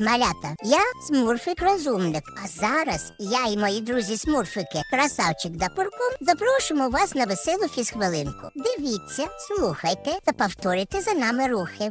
малята. Я смурфик розумник. А зараз я і мої друзі смурфики, красавчик да Пурком, запрошуємо вас на веселу фізхвилинку. Дивіться, слухайте та повторюйте за нами рухи.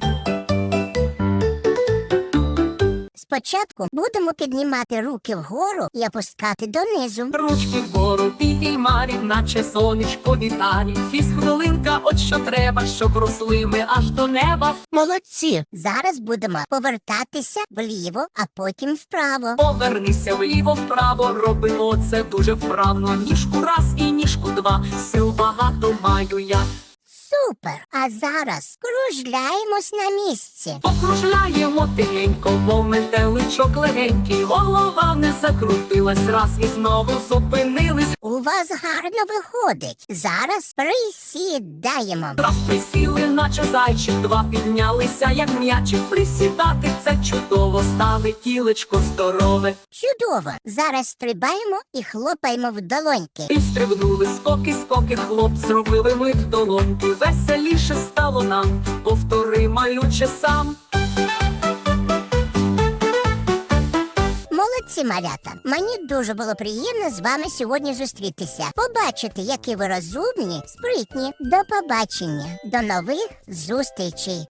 Спочатку будемо піднімати руки вгору і опускати донизу. Ручки вгору підіймарі, наче сонечко вітає. Фізхвилинка, от що треба, щоб росли ми аж до неба. Молодці! Зараз будемо повертатися вліво, а потім вправо. Повернися вліво, вправо, робимо це дуже вправно. Ніжку раз і ніжку два. Сил багато маю я. Супер! А зараз кружляємось на місці. Покружляємо тихенько, мов метеличок легенький. Голова не закрутилась раз і знову зупинились. Вас гарно виходить. Зараз присідаємо. Раз присіли, наче зайчик, два піднялися, як м'ячик. Присідати це чудово, стали тілечко здорове. Чудово! Зараз стрибаємо і хлопаємо в долоньки. І стрибнули скоки, скоки, хлоп, зробили ми в долоньки. Веселіше стало нам, повтори малюче сам. Молодці малята! Мені дуже було приємно з вами сьогодні зустрітися. Побачити, які ви розумні, спритні. До побачення, до нових зустрічей.